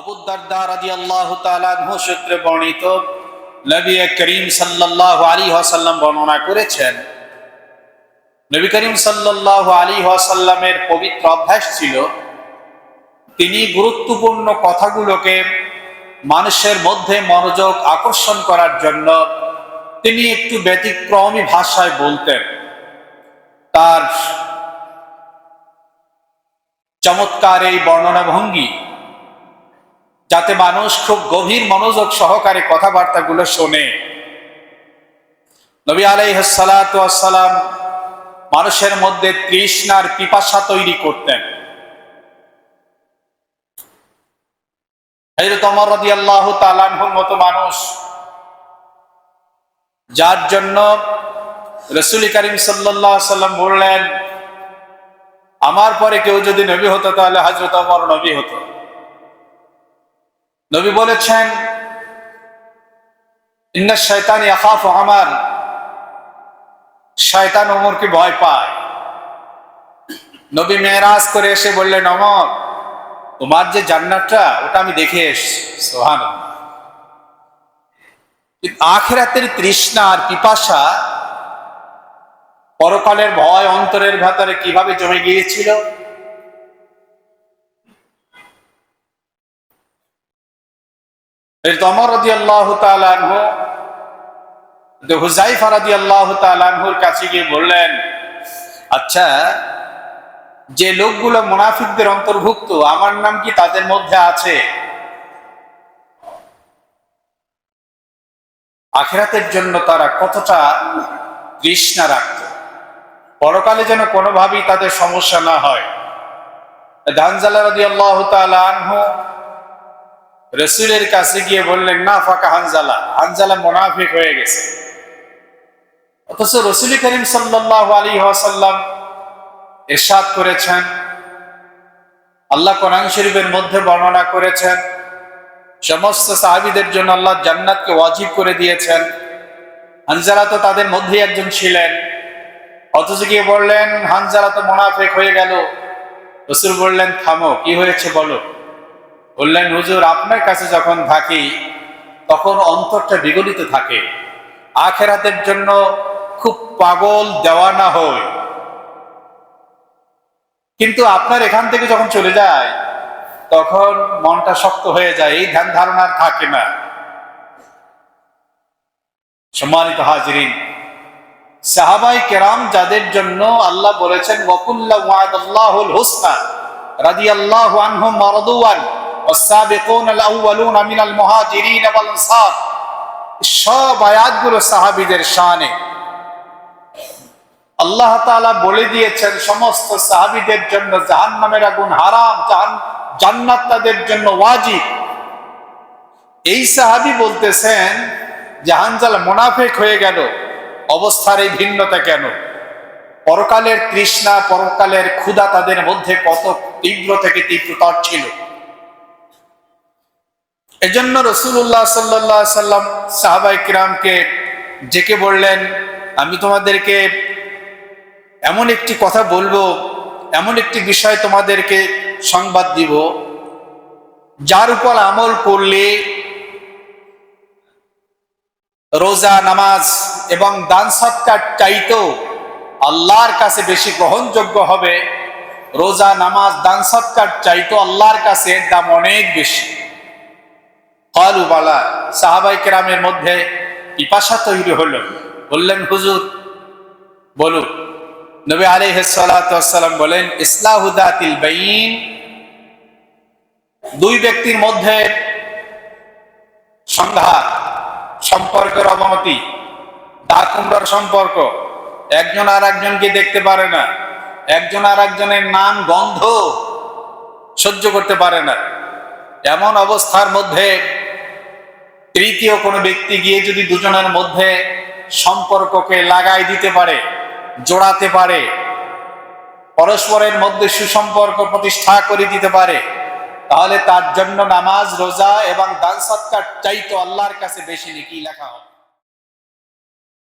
আবুদ্দারদা রাদিয়াল্লাহু তাআলা আনহু সূত্রে বর্ণিত, নবী করিম সাল্লাল্লাহু আলাইহি ওয়াসাল্লাম বর্ণনা করেছেন, নবী করিম সাল্লাল্লাহু আলাইহি ওয়াসাল্লামের পবিত্র অভ্যাস ছিল, তিনি গুরুত্বপূর্ণ কথাগুলোকে মানুষের মধ্যে মনোযোগ আকর্ষণ করার জন্য তিনি একটু ব্যতিক্রমী ভাষায় বলতেন। তার চমৎকার এই বর্ণনা ভঙ্গি যাতে মানুষ খুব গভীর মনোযোগ সহকারে কথাবার্তাগুলো শোনে। নবী আলাইহালাম মানুষের মধ্যে তৃষ্ণার পিপাসা তৈরি করতেন। মতো মানুষ, যার জন্য রসুল করিম সাল্লাম বললেন, আমার পরে কেউ যদি নবী হতো তাহলে হাজরত অমর নবী হতো। নবী বলেছেন, ইন্না শয়তানি আখাফ আমার শয়তান ওমরকে ভয় পায়। নবী মেয়েরাজ করে এসে বললেন, অমর, তোমার যে জান্নাতটা, ওটা আমি দেখে এসছি। সোহান আখেরাতের তৃষ্ণা আর পিপাসা পরকালের ভয় অন্তরের ভেতরে কীভাবে জমে গিয়েছিল? তমর রদি আল্লাহ তালানহ হুজাইফা আল্লাহ তালানহুর কাছে গিয়ে বললেন আচ্ছা যে লোকগুলো মুনাফিকদের অন্তর্ভুক্ত, আমার নাম কি তাদের মধ্যে আছে? আখেরাতের জন্য তারা কতটা তৃষ্ণা রাখত। পরকালে যেন কোনোভাবেই তাদের সমস্যা না হয়। ধানজালা রদি আল্লাহ আনহু রসুলের কাছে গিয়ে বললেন, না, ফাঁকা হানজালা। হানজালা মোনাফিক হয়ে গেছে। অথচ রসুল করিম সাল্লাহ আলী এরশাদ করেছেন, আল্লাহ কোরআন শরীফের মধ্যে বর্ণনা করেছেন, সমস্ত সাহাবিদের জন্য আল্লাহ জান্নাতকে ওয়াজিব করে দিয়েছেন। হানজালা তো তাদের মধ্যে একজন ছিলেন। অথচ গিয়ে বললেন, হানজালা তো মোনাফেক হয়ে গেল। রসুল বললেন, থামো, কি হয়েছে বলো? বললেন, হুজুর, আপনার কাছে যখন থাকি, তখন অন্তরটা বিগলিত থাকে। আখেরাতের জন্য খুব পাগল দেওয়া না হয়। কিন্তু আপনার এখান থেকে যখন চলে যায়, তখন মনটা শক্ত হয়ে যায়, এই ধ্যান ধারণা থাকে না। সম্মানিত হাজরিন, সাহাবাই কেরাম যাদের জন্য আল্লাহ বলেছেন ওয়াকুল্লাহ ওয়াদাল্লাহুল হুসনা রাদিয়াল্লাহু আনহুম মারদুয়ান। والسابقون الاولون من المهاجرين والانصار সব আয়াতগুলো সাহাবীদের শানে আল্লাহ তাআলা বলে দিয়েছেন সমস্ত সাহাবীদের জন্য জাহান্নামের আগুন হারাম জান্নাত তাদের জন্য ওয়াজিব এই সাহাবী বলতেছেন জাহানজাল মোনাফেক হয়ে গেল অবস্থার এই ভিন্নতা কেন পরকালের তৃষ্ণা পরকালের ক্ষুধা তাদের মধ্যে কত তীব্র থেকে তীব্রতর ছিল এজন্য রসুল্লাহ সাল্লাহ সাল্লাম সাহাবাই কিরামকে ডেকে বললেন, আমি তোমাদেরকে এমন একটি কথা বলব, এমন একটি বিষয় তোমাদেরকে সংবাদ দিব, যার উপর আমল করলে রোজা, নামাজ এবং দান সৎকার চাইতেও আল্লাহর কাছে বেশি গ্রহণযোগ্য হবে। রোজা, নামাজ, দান সৎকার চাইতো আল্লাহর কাছে দাম অনেক বেশি। কালু বালা সাহাবাই কেরামের মধ্যে পিপাসা তৈরি হলো। বললেন, হুজুর বলুন নবী আলাইসালাম বলেন ইসলাহুদাতিল বাইন। দুই ব্যক্তির মধ্যে সংঘাত, সম্পর্কের অবনতি দাকুমরার সম্পর্ক, একজন আর একজনকে দেখতে পারে না, একজন আর একজনের নাম, গন্ধ সহ্য করতে পারে না। এমন অবস্থার মধ্যে তৃতীয় কোনো ব্যক্তি গিয়ে যদি দুজনের মধ্যে সম্পর্ককে লাগাই দিতে পারে, জোড়াতে পারে, পরস্পরের মধ্যে সুসম্পর্ক প্রতিষ্ঠা করে দিতে পারে, তাহলে তার জন্য নামাজ, রোজা এবং দান সৎকার চাইতো আল্লাহর কাছে বেশি নাকি লেখা হবে।